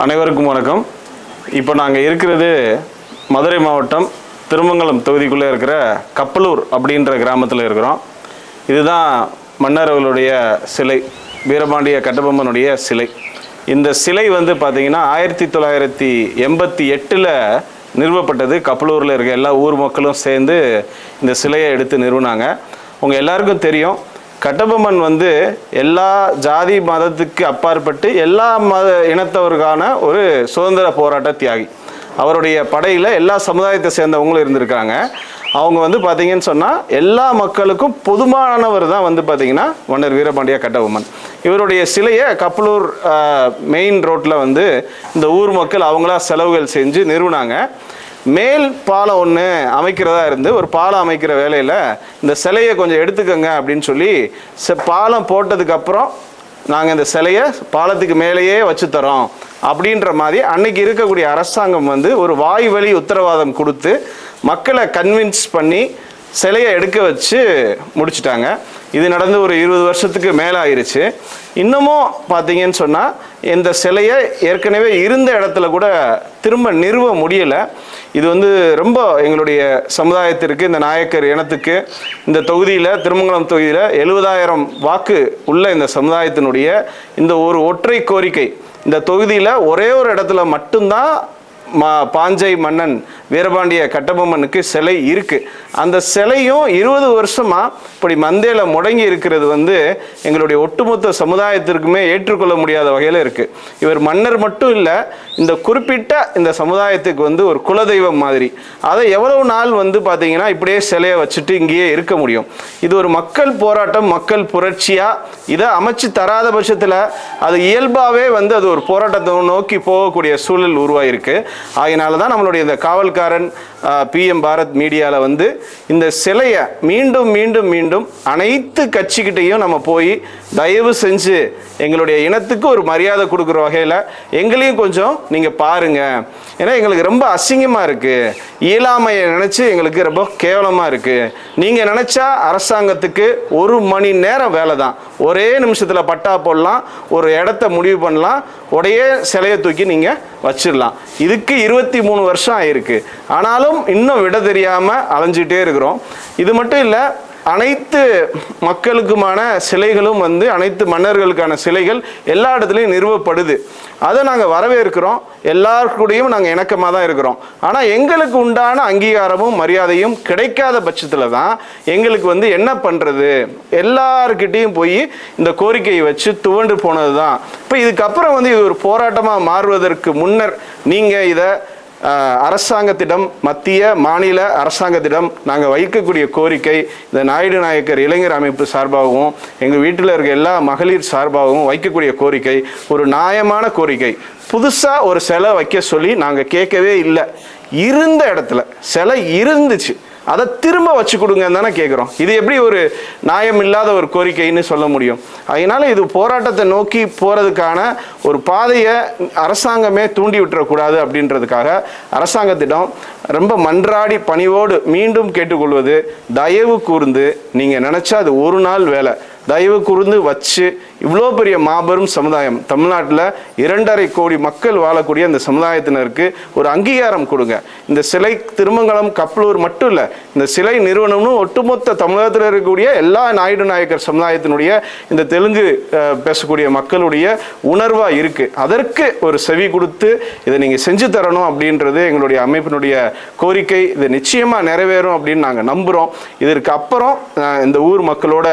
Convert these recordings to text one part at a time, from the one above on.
அனைவருக்கும் வணக்கம். இப்போ நாங்கள் இருக்கிறது மதுரை மாவட்டம் திருமங்கலம் தொகுதிக்குள்ளே இருக்கிற கப்பலூர் அப்படின்ற கிராமத்தில் இருக்கிறோம். இதுதான் மன்னர் அவர்களுடைய சிலை வீரபாண்டிய கட்டபொம்மனுடைய சிலை. இந்த சிலை வந்து பார்த்திங்கன்னா ஆயிரத்தி தொள்ளாயிரத்தி எண்பத்தி எட்டில் நிறுவப்பட்டது. கப்பலூரில் இருக்க எல்லா ஊர் மக்களும் சேர்ந்து இந்த சிலையை எடுத்து நிறுவினாங்க. உங்கள் எல்லாருக்கும் தெரியும் கட்டபொம்மன் வந்து எல்லா ஜாதி மதத்துக்கு அப்பாற்பட்டு எல்லா மத இனத்தவருக்கான ஒரு சுதந்திர போராட்ட தியாகி. அவருடைய படையில் எல்லா சமுதாயத்தை சேர்ந்தவங்களும் இருந்திருக்காங்க அவங்க வந்து பார்த்தீங்கன்னு சொன்னால் எல்லா மக்களுக்கும் பொதுமானவர் தான் வந்து பார்த்தீங்கன்னா மன்னர் வீரபாண்டிய கட்டபொம்மன். இவருடைய சிலையை கப்பலூர் மெயின் ரோட்டில் வந்து இந்த ஊர் மக்கள் அவங்களா செலவுகள் செஞ்சு நிறுவினாங்க. மேல் பாலம் ஒன்று அமைக்கிறதா இருந்து ஒரு பாலம் அமைக்கிற வேலையில் இந்த சிலையை கொஞ்சம் எடுத்துக்கோங்க அப்படின்னு சொல்லி ச பாலம் போட்டதுக்கப்புறம் நாங்கள் இந்த சிலையை பாலத்துக்கு மேலேயே வச்சு தரோம் அப்படின்ற மாதிரி அன்னைக்கு இருக்கக்கூடிய அரசாங்கம் வந்து ஒரு வாய் வழி உத்தரவாதம் கொடுத்து மக்களை கன்வின்ஸ் பண்ணி சிலையை எடுக்க வச்சு முடிச்சிட்டாங்க. இது நடந்து ஒரு இருபது வருஷத்துக்கு மேலே ஆயிடுச்சு இன்னமும் பார்த்தீங்கன்னு சொன்னால் இந்த சிலையை ஏற்கனவே இருந்த இடத்துல கூட திரும்ப நிறுவ முடியலை. இது வந்து ரொம்ப எங்களுடைய சமுதாயத்திற்கு இந்த நாயக்கர் இனத்துக்கு இந்த தொகுதியில் திருமங்கலம் தொகுதியில் எழுபதாயிரம் வாக்கு உள்ள இந்த சமுதாயத்தினுடைய இந்த ஒரு ஒற்றை கோரிக்கை. இந்த தொகுதியில் ஒரே ஒரு இடத்துல மட்டும்தான் மா பாஞ்சை மன்னன் வீரபாண்டிய கட்டபொம்மனுக்கு சிலை இருக்குது அந்த சிலையும் இருபது வருஷமாக இப்படி மந்தேல முடங்கி இருக்கிறது வந்து எங்களுடைய ஒட்டுமொத்த சமுதாயத்திற்குமே ஏற்றுக்கொள்ள முடியாத வகையில் இருக்குது இவர் மன்னர் மட்டும் இல்லை இந்த குறிப்பிட்ட இந்த சமுதாயத்துக்கு வந்து ஒரு குலதெய்வம் மாதிரி. அதை எவ்வளவு நாள் வந்து பார்த்தீங்கன்னா இப்படியே சிலையை வச்சுட்டு இங்கேயே இருக்க முடியும். இது ஒரு மக்கள் போராட்டம் மக்கள் புரட்சியாக இதை அமைச்சு தராத பட்சத்தில் அது இயல்பாகவே வந்து அது ஒரு போராட்டத்தை நோக்கி போகக்கூடிய சூழல் உருவாயிருக்கு. ஆகையினால தான் நம்மளுடைய இந்த காவல்காரன் பிஎம் பாரத் மீடியாவில் வந்து இந்த சிலையை மீண்டும் மீண்டும் மீண்டும் அனைத்து கட்சிக்கிட்டையும் நம்ம போய் தயவு செஞ்சு எங்களுடைய இனத்துக்கு ஒரு மரியாதை கொடுக்குற வகையில் எங்களையும் கொஞ்சம் நீங்கள் பாருங்கள் ஏன்னா எங்களுக்கு ரொம்ப அசிங்கமாக இருக்குது இயலாமையை நினச்சி எங்களுக்கு ரொம்ப கேவலமாக இருக்குது நீங்கள் நினச்சா அரசாங்கத்துக்கு ஒரு மணி நேரம் வேலை தான் ஒரே நிமிஷத்தில் பட்டா போடலாம் ஒரு இடத்த முடிவு பண்ணலாம் உடையே சிலையை தூக்கி நீங்கள் வச்சிடலாம். இதுக்கு இருபத்தி மூணு வருஷம் ஆயிருக்கு. ஆனாலும் இன்னும் விட தெரியாமல் அலைஞ்சிட்டே இருக்கிறோம். இது மட்டும் இல்லை அனைத்து மக்களுக்குமான சிலைகளும் வந்து அனைத்து மன்னர்களுக்கான சிலைகள் எல்லா இடத்துலையும் நிறுவப்படுது. அதை நாங்கள் வரவேற்கிறோம். எல்லாருக்கூடையும் நாங்கள் இணக்கமாக தான் இருக்கிறோம். ஆனால் எங்களுக்கு உண்டான அங்கீகாரமும் மரியாதையும் கிடைக்காத பட்சத்தில் தான் எங்களுக்கு வந்து என்ன பண்ணுறது எல்லாருக்கிட்டேயும் போய் இந்த கோரிக்கையை வச்சு துவண்டு போனது தான் இப்போ இதுக்கப்புறம் வந்து இது ஒரு போராட்டமாக மாறுவதற்கு முன்னர் நீங்கள் இதை அரசாங்கத்திடம் மத்திய மாநில அரசாங்கத்திடம் நாங்கள் வைக்கக்கூடிய கோரிக்கை இந்த நாயுடு நாயக்கர் இளைஞர் அமைப்பு சார்பாகவும் எங்கள் வீட்டில் இருக்க எல்லா மகளிர் சார்பாகவும் வைக்கக்கூடிய கோரிக்கை ஒரு நியாயமான கோரிக்கை. புதுசாக ஒரு சிலை வைக்க சொல்லி நாங்கள் கேட்கவே இல்லை. இருந்த இடத்துல சிலை இருந்துச்சு. அதை திரும்ப வச்சு கொடுங்கன்னு தானே கேட்குறோம் இது எப்படி ஒரு நியாயம் இல்லாத ஒரு கோரிக்கைன்னு சொல்ல முடியும். அதனால இது போராட்டத்தை நோக்கி போகிறதுக்கான ஒரு பாதையை அரசாங்கமே தூண்டி விட்டுறக்கூடாது அப்படின்றதுக்காக அரசாங்கத்திடம் ரொம்ப மன்றாடி பணிவோடு மீண்டும் கேட்டுக்கொள்வது தயவு கூர்ந்து நீங்கள் நினச்சா அது ஒரு நாள் வேலை. தயவு கூர்ந்து வச்சு இவ்வளோ பெரிய மாபெரும் சமுதாயம். தமிழ்நாட்டில் இரண்டரை கோடி மக்கள் வாழக்கூடிய இந்த சமுதாயத்தினருக்கு ஒரு அங்கீகாரம் கொடுங்க. இந்த சிலை திருமங்கலம் கப்பலூர் மட்டும் இல்லை இந்த சிலை நிறுவனம்னு ஒட்டுமொத்த தமிழகத்தில் இருக்கக்கூடிய எல்லா நாயுடு நாயக்கர் சமுதாயத்தினுடைய இந்த தெலுங்கு பேசக்கூடிய மக்களுடைய உணர்வாக இருக்குது அதற்கு ஒரு செவி கொடுத்து இதை நீங்கள் செஞ்சு தரணும் அப்படின்றது எங்களுடைய அமைப்பினுடைய கோரிக்கை. இது நிச்சயமாக நிறைவேறும் அப்படின்னு நாங்கள் நம்புகிறோம் இதற்கு அப்புறம் இந்த ஊர் மக்களோட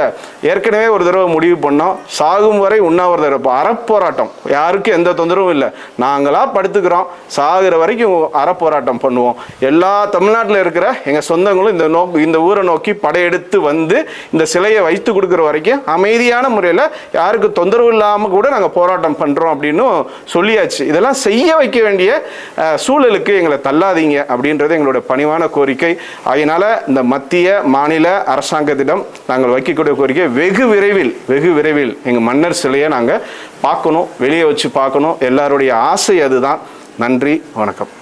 ஏற்கனவே ஒரு தடவை முடிவு பண்ணோம். சாகும் வரை உண்ணாவிரதம் இருப்போம். அறப்போராட்டம். யாருக்கும் எந்த தொந்தரவும் இல்லை. நாங்களா படுத்துக்கிறோம். சாகிற வரைக்கும் அறப்போராட்டம் பண்ணுவோம். எல்லா தமிழ்நாட்டில் இருக்கிற எங்கள் சொந்தங்களும் இந்த நோ இந்த ஊரை நோக்கி படையெடுத்து வந்து இந்த சிலையை வைத்து கொடுக்குற வரைக்கும் அமைதியான முறையில் யாருக்கு தொந்தரவு இல்லாமல் கூட நாங்கள் போராட்டம் பண்ணுறோம் அப்படின்னு சொல்லியாச்சு. இதெல்லாம் செய்ய வைக்க வேண்டிய சூழலுக்கு எங்களை தள்ளாதீங்க அப்படின்றது எங்களோட பணிவான கோரிக்கை. அதனால இந்த மத்திய மாநில அரசாங்கத்திடம் நாங்கள் வைக்கக்கூடிய கோரிக்கை வெகு விரைவில் வெகு விரைவில் எங்கள் மன்னர் சிலையை நாங்கள் பார்க்கணும் வெளியே வச்சு பார்க்கணும். எல்லாருடைய ஆசை அதுதான். நன்றி வணக்கம்.